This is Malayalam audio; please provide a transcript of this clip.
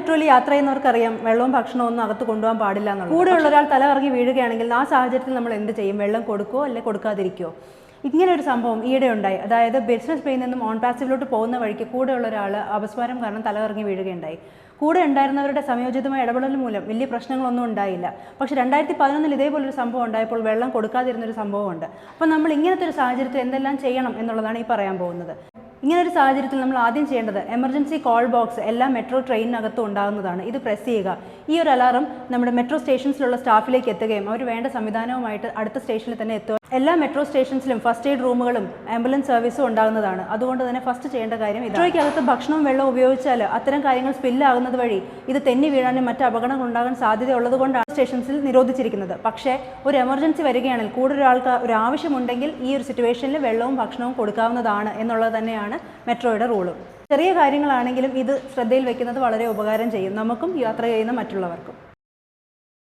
മെട്രോയിൽ യാത്ര ചെയ്യുന്നവർക്കറിയാം വെള്ളവും ഭക്ഷണവും ഒന്നും അകത്ത് കൊണ്ടുപോകാൻ പാടില്ല എന്നുള്ളത്. കൂടെ ഉള്ള ഒരാൾ തല ഇറങ്ങി വീഴുകയാണെങ്കിൽ ആ സാഹചര്യത്തിൽ നമ്മൾ എന്ത് ചെയ്യും? വെള്ളം കൊടുക്കുമോ അല്ലെ കൊടുക്കാതിരിക്കുമോ ഇങ്ങനെ ഒരു സംഭവം ഈയിടെ ഉണ്ടായി അതായത് ബിസിനസ് പേയിൽ നിന്നും ഓൺ പാസീവിലോട്ട് പോകുന്ന വഴിക്ക് കൂടെയുള്ള ഒരാൾ അപസ്മാരം കാരണം തല ഇറങ്ങി വീഴുകയുണ്ടായി. കൂടെ ഉണ്ടായിരുന്നവരുടെ സംയോജിതമായ ഇടപെടൽ മൂലം വലിയ പ്രശ്നങ്ങളൊന്നും ഉണ്ടായില്ല. പക്ഷേ രണ്ടായിരത്തി പതിനൊന്നിൽ ഇതേപോലൊരു സംഭവം ഉണ്ടായപ്പോൾ വെള്ളം കൊടുക്കാതിരുന്നൊരു സംഭവമുണ്ട്. അപ്പോൾ നമ്മൾ ഇങ്ങനത്തെ ഒരു സാഹചര്യത്തിൽ എന്തെല്ലാം ചെയ്യണം എന്നുള്ളതാണ് ഈ പറയാൻ പോകുന്നത്. ഇങ്ങനെ ഒരു സാഹചര്യത്തിൽ നമ്മൾ ആദ്യം ചെയ്യേണ്ടത് എമർജൻസി കോൾ ബോക്സ് എല്ലാ മെട്രോ ട്രെയിനിനകത്തും ഉണ്ടാകുന്നതാണ്. ഇത് പ്രസ് ചെയ്യുക. ഈ ഒരു അലാറം നമ്മുടെ മെട്രോ സ്റ്റേഷൻസിലുള്ള സ്റ്റാഫിലേക്ക് എത്തുകയും അവർ വേണ്ട സംവിധാനവുമായിട്ട് അടുത്ത സ്റ്റേഷനിൽ തന്നെ എത്തുക എല്ലാ മെട്രോ സ്റ്റേഷൻസിലും ഫസ്റ്റ് എയ്ഡ് റൂമുകളും ആംബുലൻസ് സർവീസും ഉണ്ടാകുന്നതാണ്. അതുകൊണ്ട് തന്നെ ഫസ്റ്റ് ചെയ്യേണ്ട കാര്യം മെട്രോയ്ക്കകത്ത് ഭക്ഷണവും വെള്ളവും ഉപയോഗിച്ചാൽ അത്തരം കാര്യങ്ങൾ സ്പില്ലാകുന്നത് വഴി ഇത് തെന്നി വീഴാനും മറ്റ് അപകടങ്ങൾ ഉണ്ടാകാൻ സാധ്യതയുള്ളത് കൊണ്ടാണ് സ്റ്റേഷൻസിൽ നിരോധിച്ചിരിക്കുന്നത്. പക്ഷേ ഒരു എമർജൻസി വരികയാണെങ്കിൽ കൂടുതൽ ഒരാൾക്ക് ഒരു ആവശ്യമുണ്ടെങ്കിൽ ഈ ഒരു സിറ്റുവേഷനിൽ വെള്ളവും ഭക്ഷണവും കൊടുക്കാവുന്നതാണ് എന്നുള്ളത് തന്നെയാണ് മെട്രോയുടെ റൂളും ചെറിയ കാര്യങ്ങളാണെങ്കിലും ഇത് ശ്രദ്ധയിൽ വെക്കുന്നത് വളരെ ഉപകാരം ചെയ്യും. നമുക്കും യാത്ര ചെയ്യുന്ന മറ്റുള്ളവർക്കും.